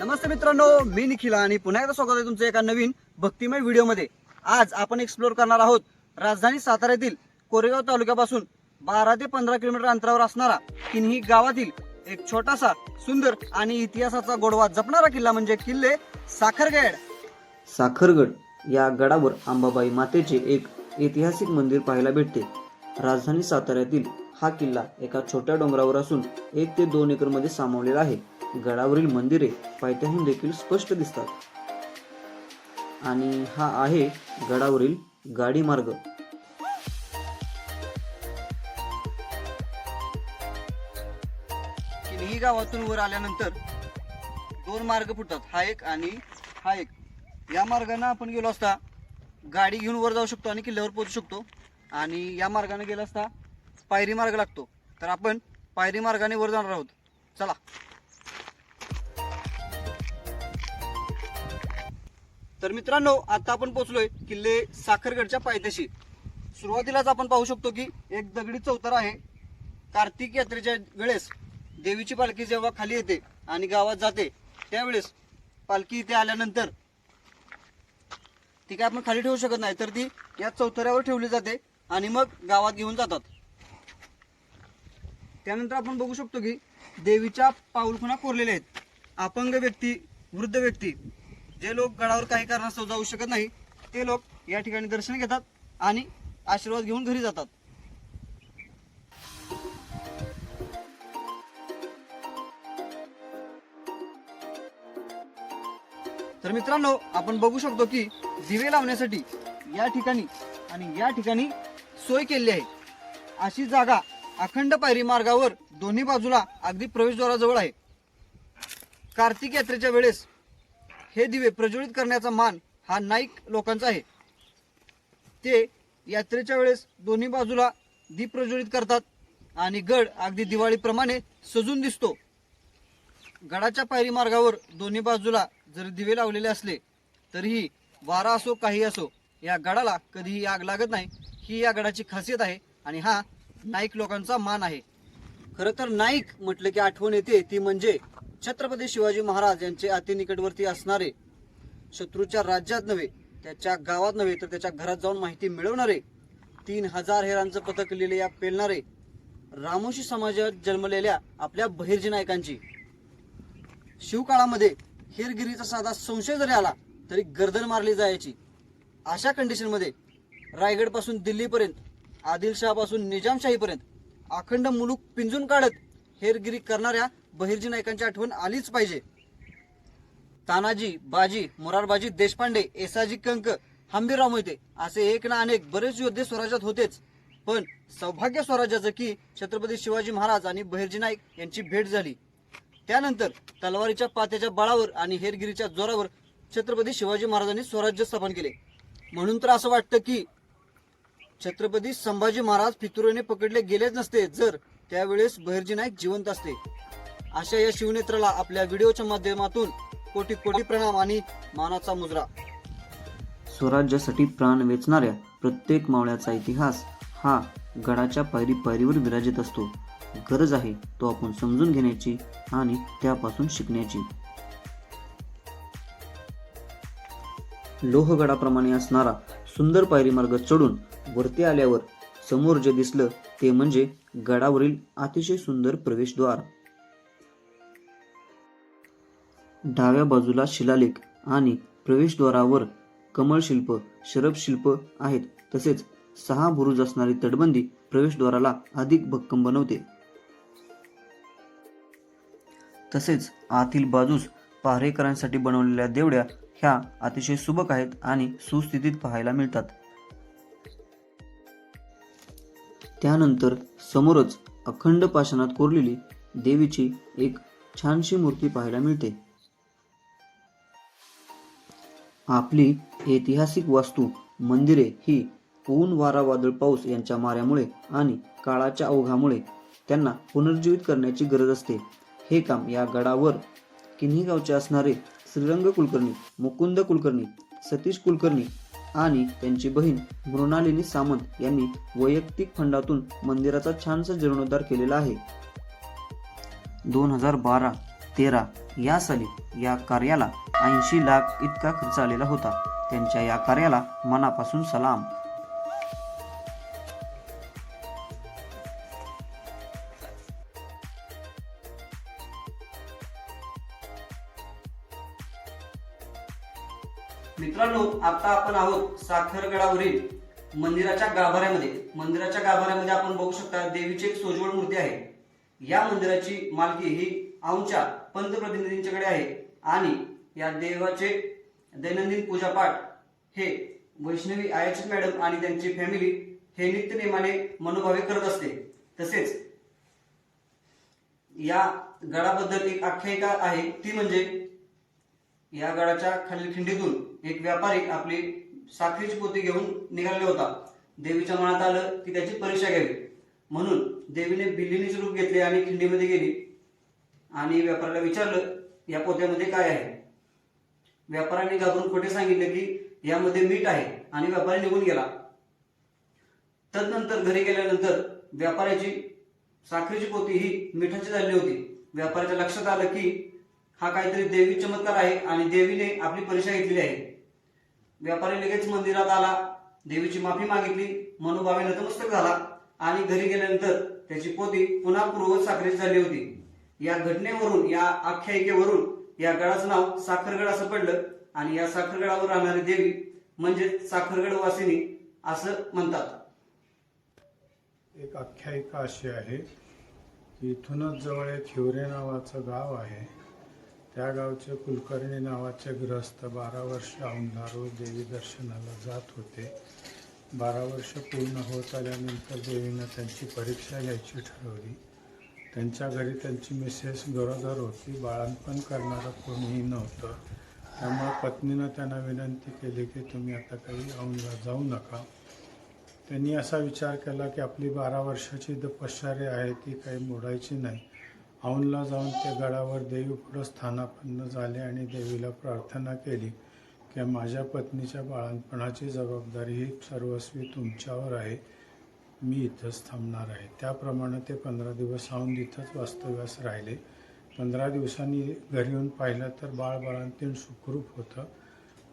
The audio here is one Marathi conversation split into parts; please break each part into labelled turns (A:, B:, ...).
A: नमस्ते मित्रांनो मी निखिल आणि पुन्हा एकदा स्वागत आहे तुमचं एका नवीन भक्तिमय व्हिडिओमध्ये. आज आपण एक्सप्लोर करणार आहोत राजधानी साताऱ्यातील कोरेगाव तालुक्यापासून बारा ते पंधरा किलोमीटर अंतरावर असणारा तिन्ही गावातील एक छोटासा सुंदर आणि इतिहासाचा गोडवा जपणारा किल्ला म्हणजे किल्ले साखरगड.
B: साखरगड या गडावर अंबाबाई मातेचे एक ऐतिहासिक मंदिर पाहायला भेटते. राजधानी साताऱ्यातील हा किल्ला एका छोट्या डोंगरावर असून एक ते दोन एकरमध्ये सामावलेला आहे. गडावरील मंदिरे पायथ्याहून देखील स्पष्ट दिसतात. आणि हा आहे गडावरील गाडी मार्ग.
A: किन्ही गावातून वर आल्यानंतर दोन मार्ग फुटतात. हा एक आणि हा एक. या मार्गाने आपण गेलो असता गाडी घेऊन वर जाऊ शकतो आणि किल्ल्यावर पोहोचू शकतो. आणि या मार्गाने गेला असता पायरी मार्ग लागतो. तर आपण पायरी मार्गाने वर जाणार आहोत. चला. तर मित्रांनो आता आपण पोहोचलोय किल्ले साखरगडच्या पायथ्याशी. सुरुवातीलाच आपण पाहू शकतो की एक दगडी चौतारा आहे. कार्तिक यात्रेच्या वेळेस देवीची पालखी जेव्हा खाली येते आणि गावात जाते त्यावेळेस पालखी इथे आल्यानंतर ती काय आपण खाली ठेवू शकत नाही तर ती या चौथऱ्यावर ठेवली जाते आणि मग गावात घेऊन जातात. त्यानंतर आपण बघू शकतो की देवीच्या पाऊलखुणा कोरलेल्या आहेत. अपंग व्यक्ती वृद्ध व्यक्ती जे लोक गडावर काही कारणास्तव जाऊ शकत नाही ते लोक या ठिकाणी दर्शन घेतात आणि आशीर्वाद घेऊन घरी जातात. तर मित्रांनो आपण बघू शकतो की दिवे लावण्यासाठी या ठिकाणी आणि या ठिकाणी सोय केली आहे. अशी जागा अखंड पायरी मार्गावर दोन्ही बाजूला अगदी प्रवेशद्वाराजवळ आहे. कार्तिक यात्रेच्या वेळेस हे दिवे प्रज्वलित करण्याचा मान हा नाईक लोकांचा आहे. ते यात्रेच्या वेळेस दोन्ही बाजूला दीप प्रज्वलित करतात आणि गड अगदी दिवाळीप्रमाणे सजून दिसतो. गडाच्या पायरी मार्गावर दोन्ही बाजूला जर दिवे लावलेले असले तरीही वारा असो काही असो या गडाला कधीही आग लागत नाही ही या गडाची खासियत आहे आणि हा नाईक लोकांचा मान आहे. खरं तर नाईक म्हटलं की आठवण येते ती म्हणजे छत्रपती शिवाजी महाराज यांचे अतिनिकटवर्ती असणारे शत्रूच्या राज्यात नव्हे त्याच्या गावात नव्हे तर त्याच्या घरात जाऊन माहिती मिळवणारे तीन हजार हेरांचं पथक लिहिले या पेलणारे रामोशी समाजात जन्मलेल्या आपल्या बहिर्जी नायकांची शिवकाळामध्ये हेरगिरीचा साधा संशय जरी आला तरी गर्दन मारली जायची. अशा कंडिशनमध्ये रायगडपासून दिल्लीपर्यंत आदिलशहापासून निजामशाहीपर्यंत अखंड मुलूक पिंजून काढत हेरगिरी करणाऱ्या बहिर्जी नायकांची आठवण आलीच पाहिजे. तानाजी बाजी मोरारबाजी देशपांडे एसाजी कंक हंबीरराव मोहिते असे एक ना अनेक बरेच योद्धे स्वराज्यात होतेच. पण सौभाग्य स्वराज्याचं की छत्रपती शिवाजी महाराज आणि बहिर्जी नाईक यांची भेट झाली. त्यानंतर तलवारीच्या पात्याच्या बळावर आणि हेरगिरीच्या जोरावर छत्रपती शिवाजी महाराजांनी स्वराज्य स्थापन केले. म्हणून तर असं वाटतं की छत्रपती संभाजी महाराज फितुरेने पकडले गेलेच नसते जर त्यावेळेस बहिर्जी नाईक जिवंत असते. अशा या शिवनेत्राला आपल्या व्हिडिओच्या माध्यमातून कोटी कोटी प्रणाम आणि मानाचा मुजरा.
B: स्वराज्यासाठी प्राण वेचणाऱ्या प्रत्येक मावळ्याचा इतिहास हा गडाच्या पायरी पायरीवर विराजित असतो. गरज आहे तो आपण समजून घेण्याची आणि त्यापासून शिकण्याची. लोहगडाप्रमाणे असणारा सुंदर पायरी मार्ग चढून वरती आल्यावर समोर जे दिसलं ते म्हणजे गडावरील अतिशय सुंदर प्रवेशद्वार. डाव्या बाजूला शिलालेख आणि प्रवेशद्वारावर कमळशिल्प शरबशिल्प आहेत. तसेच सहा बुरुज असणारी तटबंदी प्रवेशद्वाराला अधिक भक्कम बनवते. तसेच आतील बाजूस पहारेकरांसाठी बनवलेल्या देवड्या ह्या अतिशय सुबक आहेत आणि सुस्थितीत पाहायला मिळतात. त्यानंतर समोरच अखंड पाषाणात कोरलेली देवीची एक छानशी मूर्ती पाहायला मिळते. आपली ऐतिहासिक वास्तू मंदिरे ही ऊन वारा वादळ पाऊस यांच्या माऱ्यामुळे आणि काळाच्या ओघामुळे त्यांना पुनर्जीवित करण्याची गरज असते. हे काम या गडावर किन्ही गावचे असणारे श्रीरंग कुलकर्णी मुकुंद कुलकर्णी सतीश कुलकर्णी आणि त्यांची बहीण मृणालिनी सामंत यांनी वैयक्तिक फंडातून मंदिराचा छानसा जीर्णोद्धार केलेला आहे. दोन हजार बारा तेरा या साली या कार्याला ऐंशी लाख इतका खर्च आलेला होता. त्यांच्या या कार्याला मनापासून सलाम.
A: मित्रांनो आता आपण आहोत साखरगडावरील मंदिराच्या गाभाऱ्यामध्ये. मंदिराच्या गाभाऱ्यामध्ये आपण बघू शकता देवीची एक सोजवळ मूर्ती आहे. या मंदिराची मालकी ही आमच्या पंतप्रतिनिधींच्याकडे आहे. आणि या देवाचे दैनंदिन पूजापाठ हे वैष्णवी आयाची मॅडम आणि त्यांची फॅमिली हे नित्यनेमाने मनोभावे करत असते. तसेच या गडाबद्दल एक आख्यायिका आहे. ती म्हणजे या गडाच्या खालील खिंडीतून एक व्यापारी आपली साखरेची पोती घेऊन निघालेला होता. देवीच्या मनात आलं की त्याची परीक्षा घ्यावी. म्हणून देवीने बिल्लीनीचे रूप घेतले आणि खिंडीमध्ये गेली. आणि व्यापाऱ्याला विचारलं या पोत्यामध्ये काय आहे? व्यापाऱ्याने घाबरून खोटे सांगितले की यामध्ये मीठ आहे. आणि व्यापारी निघून गेला. तदनंतर घरी गेल्यानंतर व्यापाऱ्याची साखरेची पोती ही मिठाची झालेली होती. व्यापाऱ्याच्या लक्षात आलं की हा काहीतरी देवी चमत्कार आहे आणि देवीने आपली परीक्षा घेतलेली आहे. व्यापारी लगेच मंदिरात आला देवीची माफी मागितली मनोभावे नतमस्तक झाला आणि घरी गेल्यानंतर त्याची पोती पुन्हा पूर्वत साखरेची झाली होती. या घटनेवरून या आख्यायिकेवरून या गडाचं नाव साखरगड असं पडलं आणि या साखरगडावर राहणारी देवी म्हणजे साखरगड वासिनी असं म्हणतात.
C: एक आख्यायिका अशी आहे की इथूनच जवळ एक हिवरे नावाचं गाव आहे. त्या गावचे कुलकर्णी नावाचे ग्रस्त बारा वर्ष औंधा रोज देवी दर्शनाला जात होते. बारा वर्ष पूर्ण होत आल्यानंतर देवीनं त्यांची परीक्षा घ्यायची ठरवली. त्यांच्या घरी त्यांची मिसेस गरोदर होती. बाळांपण करणारं कोणीही नव्हतं. त्यामुळे पत्नीनं त्यांना विनंती केली की तुम्ही आता काही औंधला जाऊ नका. त्यांनी असा विचार केला की आपली बारा वर्षाची तपश्चर्या आहे ती काही मोडायची नाही. औंधला जाऊन त्या गडावर देवी पुढं स्थानापन्न झाले आणि देवीला प्रार्थना केली की माझ्या पत्नीच्या बाळणपणाची जबाबदारी ही सर्वस्वी तुमच्यावर आहे. मी इथंच थांबणार आहे. त्याप्रमाणे ते पंधरा दिवस औंध इथंच वास्तव्यास राहिले. पंधरा दिवसांनी घरी येऊन पाहिलं तर बाळ बाळांतीण सुखरूप होतं.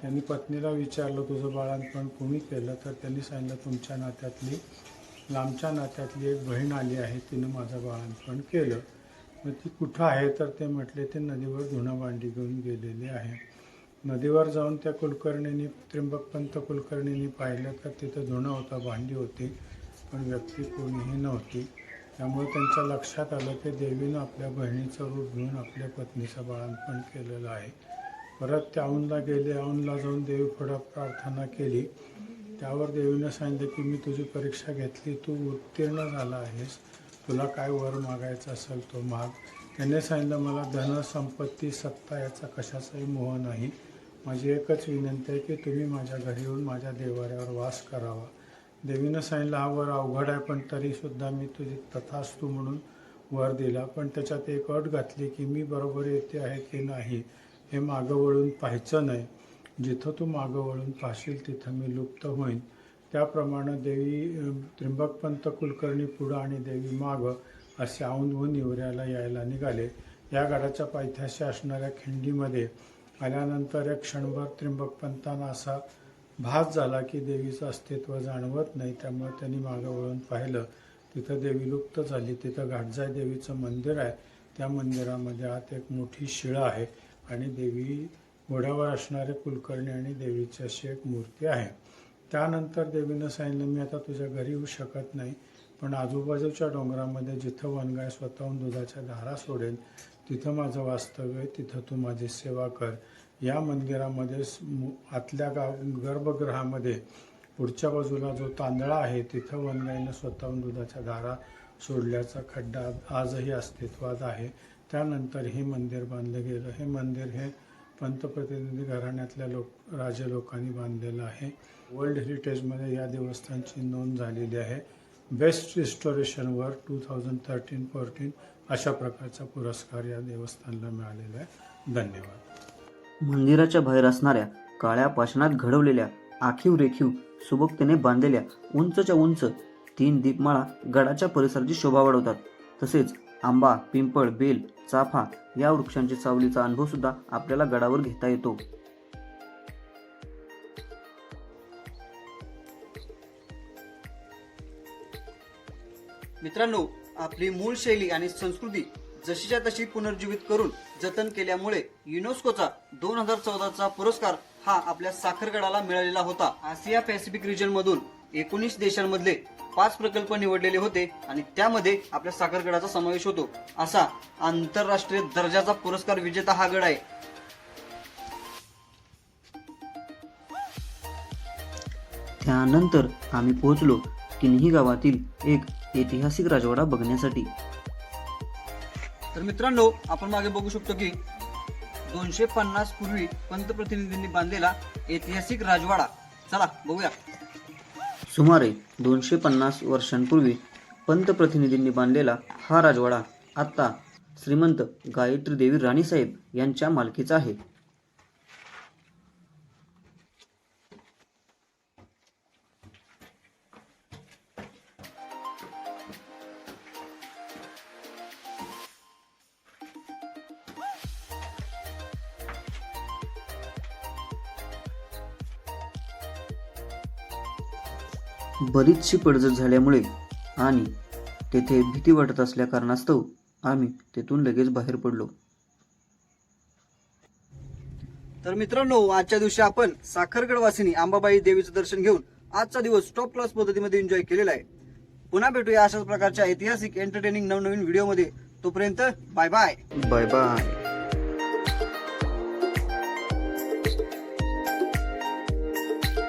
C: त्यांनी पत्नीला विचारलं तुझं बाळंतपण कुणी केलं? तर त्यांनी सांगितलं तुमच्या नात्यातली लांबच्या नात्यातली एक बहीण आली आहे. तिनं माझं बाळंतपण केलं. मग ती कुठं आहे तर ते म्हटले ते नदीवर धुणं भांडी घेऊन गेलेली आहे. नदीवर जाऊन त्या कुलकर्णींनी त्र्यंबकपंत कुलकर्णींनी पाहिलं तर तिथं धुणं होता भांडी होती पण व्यक्ती कोणीही नव्हती. त्यामुळे त्यांच्या लक्षात आलं की देवीनं आपल्या बहिणीचं रूप घेऊन आपल्या पत्नीचं बाळंतपण केलेलं आहे. परत त्या औनला गेले औनला जाऊन देवी पुढं प्रार्थना केली. त्यावर देवीनं सांगितलं की मी तुझी परीक्षा घेतली तू उत्तीर्ण झाला आहेस. तुला काय वर मागायचं असेल तो माग. त्याने सांगितलं मला धन संपत्ती सत्ता याचा कशाचाही मोह नाही. माझी एकच विनंती आहे की तुम्ही माझ्या घरी येऊन माझ्या देवाऱ्यावर वास करावा. देवीनं सांगितलं हा वर अवघड आहे पण तरीसुद्धा मी तुझी तथास्तू म्हणून वर दिला. पण त्याच्यात एक अट घातली की मी बरोबर येते आहे की नाही हे मागं वळून पाहायचं नाही. जिथं तू मागं वळून पाहशील तिथं मी लुप्त होईन. त्याप्रमाणे देवी त्रिंबकपंत कुलकर्णी पुढं आणि देवी मागं असे औंधवून निवऱ्याला यायला निघाले. या गडाच्या पायथ्याशी असणाऱ्या खिंडीमध्ये आल्यानंतर एक क्षणभर त्रिंबकपंतांना असा भास झाला की देवीचं अस्तित्व जाणवत नाही. त्यामुळे त्यांनी मागं वळून पाहिलं. तिथं देवी लुप्त झाली. तिथं घाटजाई देवीचं मंदिर आहे. त्या मंदिरामध्ये आत एक मोठी शिळा आहे आणि देवी घोड्यावर असणारे कुलकर्णी आणि देवीची अशी एक मूर्ती आहे. त्यानंतर देवीनं सांगितलं मी आता तुझ्या घरी येऊ शकत नाही पण आजूबाजूच्या डोंगरामध्ये जिथं वनगाय स्वतःहून दुधाच्या धारा सोडेल तिथं माझं वास्तव्य आहे तिथं तू माझी सेवा कर. या मंदिरामध्ये आतल्या गाव गर्भगृहामध्ये पुढच्या बाजूला जो तांदळा आहे तिथं वनगाईनं स्वतःहून दुधाच्या धारा सोडल्याचा खड्डा आजही अस्तित्वात आहे. त्यानंतर हे मंदिर बांधलं गेलं. हे मंदिर हे पंतप्रतिनिधी घराण्यातल्या लोक राजे लोकांनी बांधलेलं आहे. वर्ल्ड हेरिटेजमध्ये या देवस्थानची नोंद झालेली आहे. बेस्ट रिस्टॉरेशनवर टू थाउजंड थर्टीन फोर्टीन अशा प्रकारचा पुरस्कार या देवस्थानला मिळालेला आहे. धन्यवाद.
B: मंदिराच्या बाहेर असणाऱ्या काळ्या पाषाणात घडवलेल्या आखीव रेखीव सुबकतेने बांधलेल्या उंचच्या उंच तीन दीपमाळा गडाच्या परिसराची शोभा वाढवतात. तसेच आंबा पिंपळ बेल चाफा या वृक्षांची सावलीचा अनुभव सुद्धा आपल्याला गडावर घेता येतो.
A: मित्रांनो आपली मूळ शैली आणि संस्कृती जशीच्या तशी पुनर्जीवित करून जतन केल्यामुळे युनेस्कोचा दोन हजार चौदाचा पुरस्कार हा आपल्या साखरगडाला मिळालेला होता. आशिया पॅसिफिक रिजन मधून एकोणीस देशांमधले पाच प्रकल्प निवडलेले होते आणि त्यामध्ये आपल्या साखरगडाचा समावेश होतो. असा आंतरराष्ट्रीय दर्जाचा पुरस्कार विजेता हा गड आहे.
B: त्यानंतर आम्ही पोहोचलो किन्ही गावातील एक ऐतिहासिक राजवाडा बघण्यासाठी.
A: तर मित्रांनो आपण मागे बघू शकतो की दोनशे पन्नास पूर्वी पंतप्रतिनिधींनी बांधलेला ऐतिहासिक राजवाडा. चला बघूया.
B: सुमारे दोनशे पन्नास वर्षांपूर्वी पंतप्रतिनिधींनी बांधलेला हा राजवाडा आत्ता श्रीमंत गायत्री देवी राणीसाहेब यांच्या मालकीचा आहे. बरीचशी पडझड झाल्यामुळे आणि तेथे भीती वाटत असल्या कारणास्तव आम्ही तेथून लगेच बाहेर पडलो.
A: तर मित्रांनो आजच्या दिवशी आपण साखरगड वासिनी अंबाबाई देवीचं दर्शन घेऊन आजचा दिवस टॉप क्लास पद्धतीमध्ये एन्जॉय केलेला आहे. पुन्हा भेटूया अशाच प्रकारच्या ऐतिहासिक एंटरटेनिंग नवनवीन व्हिडिओमध्ये तोपर्यंत बाय बाय
B: बाय बाय